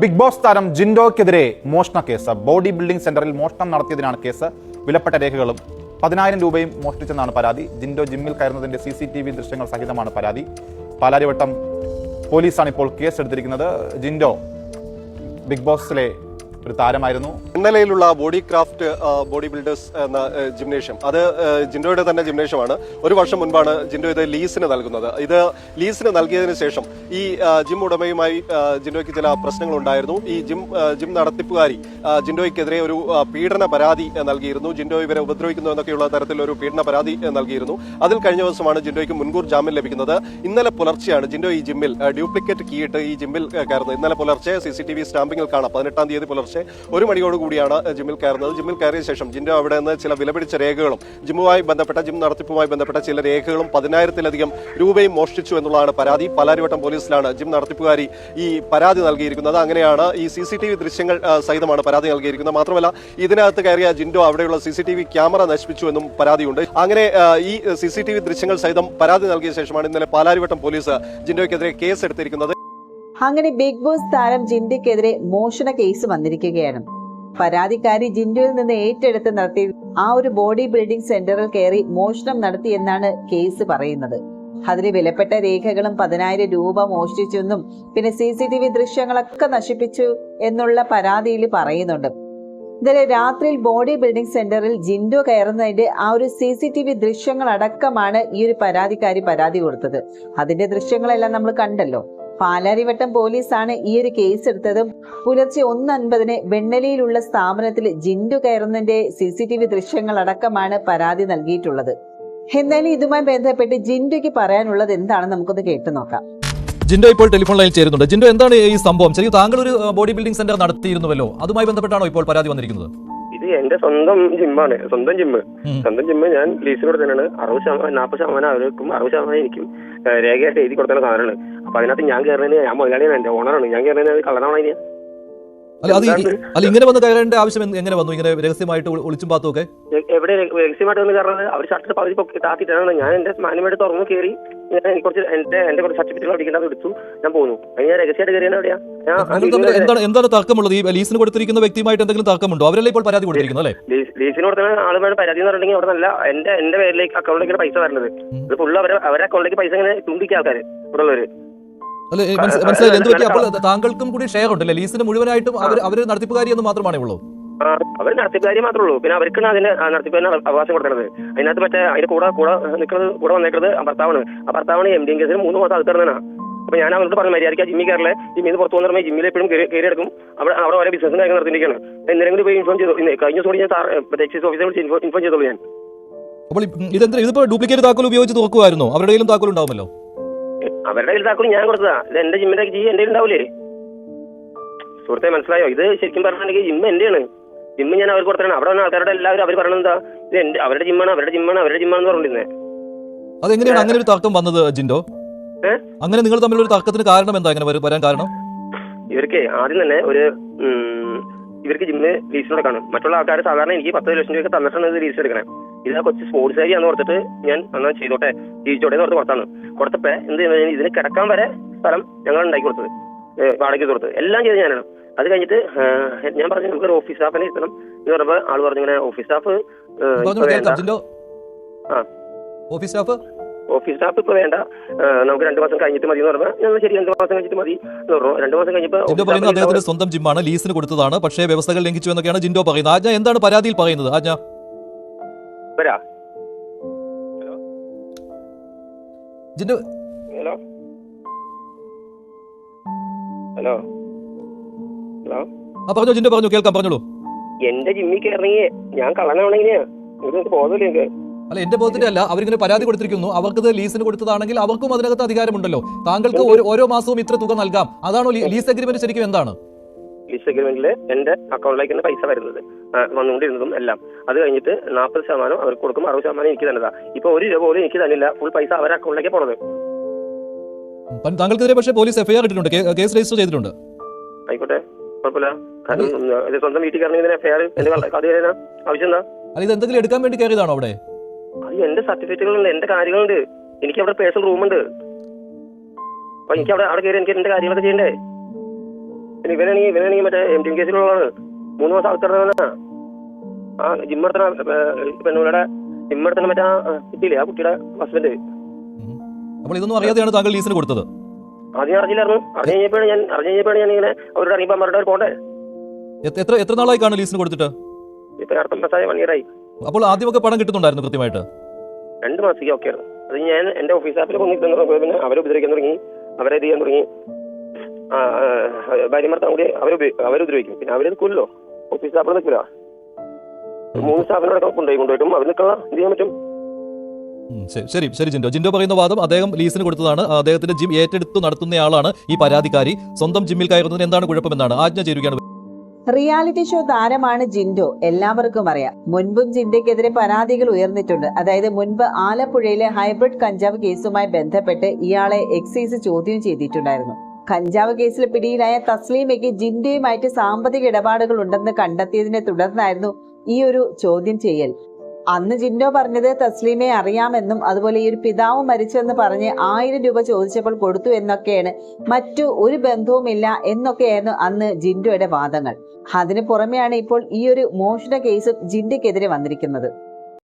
Big boss താരം ജിൻഡോയ്ക്കെതിരെ മോഷണ case. Body building സെന്ററിൽ മോഷണം നടത്തിയതിനാണ് കേസ്. വിലപ്പെട്ട രേഖകളും പതിനായിരം രൂപയും മോഷ്ടിച്ചെന്നാണ് പരാതി. ജിൻഡോ ജിമ്മിൽ കയറുന്നതിന്റെ സി സി ടി വി ദൃശ്യങ്ങൾ സഹിതമാണ് പരാതി. പാലാരിവട്ടം പോലീസാണ് ഇപ്പോൾ കേസ് എടുത്തിരിക്കുന്നത് ജിൻഡോ ബിഗ് ബോസിലെ ഒരു താരമായിരുന്നു. ഇന്നലെയിലുള്ള ബോഡി ക്രാഫ്റ്റ് ബോഡി ബിൽഡേഴ്സ് എന്ന ജിംനേഷ്യം. അത് ജിൻഡോയുടെ തന്നെ ജിംനേഷ്യമാണ്. ഒരു വർഷം മുൻപാണ് ജിൻഡോ ഇത് ലീസിന് നൽകുന്നത്. ഇത് ലീസിന് നൽകിയതിനു ശേഷം ഈ ജിം ഉടമയുമായി ജിൻഡോയ്ക്ക് ചില പ്രശ്നങ്ങൾ ഉണ്ടായിരുന്നു ഈ ജിം ജിം നടത്തിപ്പുകാരി ജിൻഡോയ്ക്കെതിരെ ഒരു പീഡന പരാതി നൽകിയിരുന്നു. ജിൻഡോ ഇവരെ ഉപദ്രവിക്കുന്നു എന്നൊക്കെയുള്ള തരത്തിലൊരു പീഡന പരാതി നൽകിയിരുന്നു. അതിൽ കഴിഞ്ഞ ദിവസമാണ് ജിൻഡോയ്ക്ക് മുൻകൂർ ജാമ്യം ലഭിക്കുന്നത്. ഇന്നലെ പുലർച്ചെയാണ് ജിൻഡോ ഈ ജിമ്മിൽ ഡ്യൂപ്ലിക്കേറ്റ് കീയിട്ട് ഈ ജിമ്മിൽ കയറുന്നത്. ഇന്നലെ പുലർച്ചെ സി സി ടി വി സ്റ്റാമ്പിങ്ങിൽ കാണാം. പതിനെട്ടാം തീയതി പുലർച്ചെ ഒരു മണിയോട് കൂടിയാണ് ജിമ്മിൽ കയറുന്നത്. ജിമ്മിൽ കയറിയ ശേഷം ജിൻഡോ അവിടെ നിന്ന് ചില വിലപിടിച്ച രേഖകളും ജിമ്മുമായി ബന്ധപ്പെട്ട ജിം നടത്തിപ്പുമായി ബന്ധപ്പെട്ട ചില രേഖകളും പതിനായിരത്തിലധികം രൂപയും മോഷ്ടിച്ചു എന്നുള്ളതാണ് പരാതി. പാലാരിവട്ടം പോലീസിലാണ് ജിം നടത്തിപ്പുകാരി ഈ പരാതി നൽകിയിരിക്കുന്നത്. അങ്ങനെയാണ് ഈ സി സി ടി വി ദൃശ്യങ്ങൾ സഹിതമാണ് പരാതി നൽകിയിരിക്കുന്നത്. മാത്രമല്ല ഇതിനകത്ത് കയറിയ ജിൻഡോ അവിടെയുള്ള C C T V camera നശിപ്പിച്ചു എന്നും പരാതിയുണ്ട്. അങ്ങനെ ഈ സി സി ടി വി ദൃശ്യങ്ങൾ സഹിതം പരാതി നൽകിയ ശേഷമാണ് ഇന്നലെ പാലാരിവട്ടം പോലീസ് ജിൻഡോയ്ക്കെതിരെ കേസ് എടുത്തിരിക്കുന്നത് അങ്ങനെ ബിഗ് ബോസ് താരം ജിൻഡയ്ക്കെതിരെ മോഷണ കേസ് വന്നിരിക്കുകയാണ്. പരാതിക്കാരി ജിൻഡുവിൽ നിന്ന് ഏറ്റെടുത്ത് നടത്തി ആ ഒരു ബോഡി ബിൽഡിംഗ് സെന്ററിൽ കയറി മോഷണം നടത്തിയെന്നാണ് കേസ് പറയുന്നത്. അതിന് വിലപ്പെട്ട രേഖകളും പതിനായിരം രൂപ മോഷ്ടിച്ചെന്നും പിന്നെ സി സി ടി വി ദൃശ്യങ്ങളൊക്കെ നശിപ്പിച്ചു എന്നുള്ള പരാതിയിൽ പറയുന്നുണ്ട്. ഇന്നലെ രാത്രിയിൽ ബോഡി ബിൽഡിംഗ് സെന്ററിൽ ജിൻഡോ കയറുന്നതിന്റെ ആ ഒരു സി സി ടി വി ദൃശ്യങ്ങളടക്കമാണ് ഈ ഒരു പരാതിക്കാരി പരാതി കൊടുത്തത്. അതിന്റെ ദൃശ്യങ്ങളെല്ലാം നമ്മൾ കണ്ടല്ലോ. പാലാരിവട്ടം പോലീസാണ് ഈ ഒരു കേസ് എടുത്തതും പുലർച്ചെ ഒന്ന് അൻപതിന് വെണ്ണലിയിലുള്ള സ്ഥാപനത്തിൽ ജിൻഡു കയറുന്നതിന്റെ സി സി ടി വി ദൃശ്യങ്ങളടക്കമാണ് പരാതി നൽകിയിട്ടുള്ളത്. എന്നാലും ഇതുമായി ബന്ധപ്പെട്ട് ജിൻഡുക്ക് പറയാനുള്ളത് എന്താണെന്ന് നമുക്കൊന്ന് കേട്ടു നോക്കാം. ജിൻഡോ ഇപ്പോൾ ടെലിഫോൺ ലൈനിൽ ചേരുന്നുണ്ട്. ജിൻഡോ എന്താണ് ഈ സംഭവം? ശരി താങ്കൾ ഒരു ബോഡി ബിൽഡിംഗ് സെന്റർ നടത്തിയിരുന്നുവല്ലോ? അതുമായി ബന്ധപ്പെട്ടാണോ ഇപ്പോൾ പരാതി വന്നിരിക്കുന്നത്? ഇത് എന്റെ സ്വന്തം ജിമ്മാണ്. സ്വന്തം ജിമ്മ് സ്വന്തം ജിമ്മ് ഞാൻ ലീസിനോട് തന്നെയാണ്. അറുപത് ശതമാനം നാൽപ്പത് ശതമാനം അവർക്കും അറുപത് ശതമാനം എനിക്കും രേഖയായിട്ട് എഴുതി കൊടുത്ത സാധനമാണ്. അപ്പൊ അതിനകത്ത് ഞാൻ കയറുന്നതിന് ഞാൻ മുതലാളിയാണ് എന്റെ ഓണറാണ് ഞാൻ കയറുന്നതിന് കള്ളനാണ് അതിന് അല്ല അത് അല്ല ഇങ്ങനെ വന്ന് കയറേണ്ട ആവശ്യം എങ്ങനെ വന്നു? ഇങ്ങനെ രഹസ്യമായിട്ട് ഒളിച്ചും പാത്തും ഒക്കെ? എവിടെ രഹസ്യമായിട്ട് വന്ന് കയറുന്നത് അവർ ഷർട്ട് പകുതി താത്തിട്ടാണ് ഞാൻ എന്റെ മാന്യമായിട്ട് തുറന്നു കയറി ഞാൻ കുറച്ച് എന്റെ എന്റെ കുറച്ച് സർട്ടിഫിക്കറ്റുകൾ അടിക്കേണ്ടത് എടുത്തു. ഞാൻ പോന്നു. ഞാൻ രഹസ്യമായിട്ട് കയറിയാണ് എവിടെയാ? എന്താണ് എന്താണ് തർക്കമുള്ളത്? ഈ ലീസിന് കൊടുത്തിരിക്കുന്ന വ്യക്തിയുമായിട്ട് എന്തെങ്കിലും തർക്കമുണ്ടോ? അവരല്ലേ ഇപ്പോൾ പരാതി കൊടുത്തിരിക്കുന്നത് അല്ലേ? ലീസ്- ലീസിന് കൊടുത്ത ആളുകളുടെ പരാതി എന്ന് പറഞ്ഞിട്ടുണ്ടെങ്കിൽ അവിടെ നല്ല എന്റെ എന്റെ പേരിലേക്ക് അക്കൗണ്ടിലേക്ക് പൈസ വരണത് ഇത് ഫുള്ള് അവരെ അവരെ അക്കൗണ്ടിലേക്ക് പൈസ ഇങ്ങനെ തുണ്ടിക്കുക ആൾക്കാർ ഇവിടെ ഉള്ളവര് അല്ലെ മനസ്സി- മനസ്സിലായില്ല? എന്ത് പറ്റി അപ്പോൾ താങ്കൾക്കും കൂടി ഷെയർ ഉണ്ടല്ലേ ലീസിന് മുഴുവനായിട്ടും അവർ അവർ നടത്തിപ്പുകാരി എന്ന് മാത്രമാണേ ഉള്ളൂ. അവർ നടത്തിപ്പുകാരി മാത്രമേ ഉള്ളൂ. പിന്നെ അവർക്കാണ് അതിന്റെ ആ, നടത്തിപ്പിന് അവകാശം കൊടുക്കുന്നത് അതിനകത്ത് മറ്റേ അതിന്റെ കൂടെ കൂടെ നിൽക്കുന്നത് കൂടെ വന്നേക്കുന്നത് ആ ഭർത്താവാണ്. ആ ഭർത്താവാണ് എം ഡി എം കേസിന് മൂന്ന് മാസം അകത്തിറങ്ങാ അപ്പൊ ഞാൻ അവരോട് പറഞ്ഞ മര്യാദയ്ക്ക് ജിമ്മി കയറിലെ ജിമ്മിന്ന് പുറത്തു വന്നിറങ്ങി ജിമ്മിൽ എപ്പോഴും കയറി എടുക്കും അവിടെ അവിടെ ഓരോ ബിസിനസ് കാര്യങ്ങൾ നടത്തിയിരിക്കുകയാണ് എന്തെങ്കിലും കൂടി പോയി ഇൻഫോം ചെയ്തു. കഴിഞ്ഞ ദിവസം ഞാൻ സാർ എക്സൈസ് ഓഫീസറെ വിളിച്ച് ഇൻഫോം ചെയ്തോളൂ ഞാൻ. അപ്പോൾ ഇതെന്താ ഇതിപ്പോ ഡ്യൂപ്ലിക്കേറ്റ് താക്കോൽ ഉപയോഗിച്ച് തുറക്കുമായിരുന്നോ അവരുടെ കയ്യിലും താക്കോൽ ഉണ്ടാവുമല്ലോ. അവരുടെ കയ്യിൽ താക്കോൽ ഞാൻ കൊടുത്തതാ. ഇത് എന്റെ ജിമ്മിന്റെ ജി എന്റെ ഉണ്ടാവില്ലേ സുഹൃത്തെ മനസ്സിലായോ? ഇത് ശരിക്കും പറഞ്ഞിട്ടുണ്ടെങ്കിൽ ജിമ്മ എന്റെയാണ്. ജിമ്മ് ഞാൻ അവർക്ക് കൊടുത്തതാണ് അവിടെ വന്ന ആൾക്കാരുടെ എല്ലാവരും അവർ പറയണത് എന്താ? ഇത് എന്റെ അവരുടെ ജിമ്മാണ് അവരുടെ ജിമ്മാണ് അവരുടെ ജിമ്മാണെന്ന് പറഞ്ഞിരുന്നത് അതെങ്ങനെയാണ് അങ്ങനെ ഒരു തർക്കം വന്നത് ജിൻഡോ? അങ്ങനെ നിങ്ങൾ തമ്മിൽ ഒരു തർക്കത്തിന് കാരണം എന്താ അങ്ങനെ വര- വരാൻ കാരണം? ഇവർക്ക് ആദ്യം തന്നെ ഒരു ഇവർക്ക് ജിമ്മ് ലീസ് കൊടുക്കണം മറ്റുള്ള ആൾക്കാർ സാധാരണ എനിക്ക് പത്ത് ലക്ഷം രൂപയ്ക്ക് തന്നിട്ടാണ് ഇത് ലീസ് എടുക്കണേ. ഇത് ആ കൊച്ചു സ്പോർട്സ് ഏരിയ എന്ന് ഓർത്തിട്ട് ഞാൻ എന്നാൽ ചെയ്തോട്ടെ. ജീവിച്ചോട്ടെ എന്ന് ഓർത്ത് കൊടുത്താണ്. കൊടുത്തപ്പോ എന്ത് ഇതിന് കിടക്കാൻ വരെ സ്ഥലം ഞങ്ങൾ ഉണ്ടാക്കി കൊടുത്തത് വാടകയ്ക്ക് കൊടുത്തത് എല്ലാം ചെയ്ത് ഞാനാണ്. അത് കഴിഞ്ഞിട്ട് ഞാൻ പറഞ്ഞു നമുക്കൊരു ഓഫീസ് സ്റ്റാഫിനെ ഇരുത്തണം എന്ന് പറഞ്ഞപ്പോൾ ആൾ പറഞ്ഞു ഇങ്ങനെ office staff. Office staff office staff ഇപ്പൊ വേണ്ട. നമുക്ക് രണ്ടു മാസം കഴിഞ്ഞിട്ട് മതി എന്ന് പറഞ്ഞാൽ ഞങ്ങൾ ശരി രണ്ടു മാസം കഴിഞ്ഞിട്ട് മതി. എന്ന് പറഞ്ഞു. രണ്ടു മാസം കഴിഞ്ഞപ്പോൾ അദ്ദേഹത്തിന്റെ സ്വന്തം ജിമ്മാണ് ലീസിന് കൊടുത്തതാണ്. പക്ഷേ വ്യവസ്ഥകൾ ലംഘിച്ചു എന്നൊക്കെയാണ് ജിൻഡോ പറയുന്നത്. ആജ്ഞ എന്താണ് പരാതിയിൽ പറയുന്നത്? ആജ്ഞ? വരാ ജിന്നു ഹലോ? ഹലോ? ഹലോ? ആ പറഞ്ഞോ ജിന്നു പറഞ്ഞു കേൾക്കാം പറഞ്ഞോളൂ. എന്റെ ജിമ്മിൽ കയറണമെങ്കിൽ ഞാൻ കള്ളനാണെങ്കിലേ നിങ്ങൾക്ക് ബോധമില്ല അല്ല എന്റെ ബോധത്തിന്റെ അല്ല. അവരിങ്ങനെ പരാതി കൊടുത്തിരിക്കുന്നു. അവർക്കത് ലീസിന് കൊടുത്തതാണെങ്കിൽ അവർക്കും അതിനകത്ത് അധികാരമുണ്ടല്ലോ. താങ്കൾക്ക് ഓരോ മാസവും ഇത്ര തുക നൽകാം. അതാണോ ലീസ് അഗ്രിമെന്റ് ശരിക്കും എന്താണ്? ലീസ് അഗ്രിമെന്റിൽ എന്റെ അക്കൗണ്ടിലേക്ക് പൈസ വരുന്നത്. വന്നുകൊണ്ടിരുന്നതും എല്ലാം. അത് കഴിഞ്ഞിട്ട് നാൽപ്പത് ശതമാനം അവർക്ക് കൊടുക്കും അറുപത് ശതമാനം എനിക്ക് തന്നതാ. ഇപ്പൊ ഒരു രൂപ പോലും എനിക്ക് തന്നില്ല. ഫുൾ പൈസ അവരുടെ അക്കൗണ്ടിലേക്ക് പോണത്. താങ്കൾക്കെതിരെ പക്ഷേ പോലീസ് എഫ്ഐആർ ഇട്ടിട്ടുണ്ട്. കേസ് രജിസ്റ്റർ ചെയ്തിട്ടുണ്ട്. ആയിക്കോട്ടെ കുഴപ്പമില്ല. കാരണം സ്വന്തം വീട്ടിൽ കയറണമെങ്കിൽ എഫ്ഐആർ എന്റെ കഥ തരാനാ ആവശ്യം എന്താ? അല്ല ഇത് എന്തെങ്കിലും എടുക്കാൻ വേണ്ടി കയറിയതാണോ അവിടെ? അത് എന്റെ സർട്ടിഫിക്കറ്റുകളുണ്ട് എന്റെ കാര്യങ്ങളുണ്ട്. എനിക്ക് അവിടെ പേഴ്സണൽ റൂമുണ്ട് അപ്പൊ എനിക്ക് അവിടെ അവിടെ കയറി എനിക്ക് എന്റെ കാര്യങ്ങളൊക്കെ ചെയ്യണ്ടേ? പിന്നെ ഇവനാണെങ്കിൽ ഇവനാണെങ്കിൽ മറ്റേ എം ടി കേസിലുള്ളതാണ് മൂന്ന് മാസം അകത്തിടണമെന്ന് ആ ജിമ്മെടുത്തണ പെണ്ണുങ്ങളുടെ ജിമ്മെടുത്തണ മറ്റേ ആ ആ കുട്ടിയില്ലേ? ആ കുട്ടിയുടെ ഹസ്ബൻഡ്. അപ്പോൾ ഇതൊന്നും അറിയാതെയാണ് താങ്കൾ ലീസിന് കൊടുത്തത്? ആദ്യം അറിഞ്ഞില്ലായിരുന്നു. അറിഞ്ഞു കഴിഞ്ഞപ്പോഴാണ് ഞാൻ അറിഞ്ഞു കഴിഞ്ഞപ്പോഴാണ് ഞാൻ ഇങ്ങനെ അവരോട് അറിയുമ്പോൾ അവരുടെ പോട്ടെ എത്ര- എത്ര എത്ര നാളായി കാണും ലീസിന് കൊടുത്തിട്ട്? ഇപ്പൊ അടുത്ത മാസമായ വൺ ഇയറായി അപ്പോൾ ആദ്യമൊക്കെ പണം കിട്ടുന്നുണ്ടായിരുന്നു കൃത്യമായിട്ട്? രണ്ട് മാസത്തേക്ക് ഓക്കെ ആയിരുന്നു. അത് ഞാൻ എന്റെ ഓഫീസ് ആപ്പിൽ പിന്നെ അവരെ ഉപദ്രവിക്കാൻ തുടങ്ങി. അവരെ ഇത് ചെയ്യാൻ തുടങ്ങി. ഭാര്യമാർ കൂടി അവരെ അവരെ ഉപദ്രവിക്കും. പിന്നെ അവരത് നിൽക്കുമല്ലോ ഓഫീസ് സ്റ്റാഫ് നിൽക്കില്ല. മൂന്ന് സ്റ്റാഫിനോടൊക്കെ കൊണ്ടുപോയി കൊണ്ടുപോയിട്ടും അവർ നിൽക്കുന്ന എന്ത് ചെയ്യാൻ പറ്റും? ശരി ശരി ശരി ജിൻഡോ. ജിൻഡോ പറയുന്ന വാദം അദ്ദേഹം ലീസിന് കൊടുത്തതാണ്. അദ്ദേഹത്തിന്റെ ജിം ഏറ്റെടുത്ത് നടത്തുന്നയാളാണ് ഈ പരാതിക്കാരി. സ്വന്തം ജിമ്മിൽ കയറുന്നതിന് എന്താണ് കുഴപ്പമെന്നാണ് ആജ്ഞ ചേരുകയാണ്. റിയാലിറ്റി ഷോ താരമാണ് ജിൻഡോ. എല്ലാവർക്കും അറിയാം. മുൻപും ജിൻഡയ്ക്കെതിരെ പരാതികൾ ഉയർന്നിട്ടുണ്ട്. അതായത് മുൻപ് ആലപ്പുഴയിലെ ഹൈബ്രിഡ് കഞ്ചാവ് കേസുമായി ബന്ധപ്പെട്ട് ഇയാളെ എക്സൈസ് ചോദ്യം ചെയ്തിട്ടുണ്ടായിരുന്നു. കഞ്ചാവ് കേസിൽ പിടിയിലായ തസ്ലീമയ്ക്ക് ജിൻഡയുമായിട്ട് സാമ്പത്തിക ഇടപാടുകൾ ഉണ്ടെന്ന് കണ്ടെത്തിയതിനെ തുടർന്നായിരുന്നു ഈ ഒരു ചോദ്യം ചെയ്യൽ. അന്ന് ജിൻഡോ പറഞ്ഞത് തസ്ലീമയെ അറിയാമെന്നും അതുപോലെ ഈ ഒരു പിതാവ് മരിച്ചെന്ന് പറഞ്ഞ് ആയിരം രൂപ ചോദിച്ചപ്പോൾ കൊടുത്തു എന്നൊക്കെയാണ് മറ്റു ഒരു ബന്ധവുമില്ല എന്നൊക്കെയായിരുന്നു അന്ന് ജിൻഡോയുടെ വാദങ്ങൾ. അതിനു പുറമെയാണ് ഇപ്പോൾ ഈ ഒരു മോഷണ കേസും ജിൻഡയ്ക്കെതിരെ വന്നിരിക്കുന്നത്.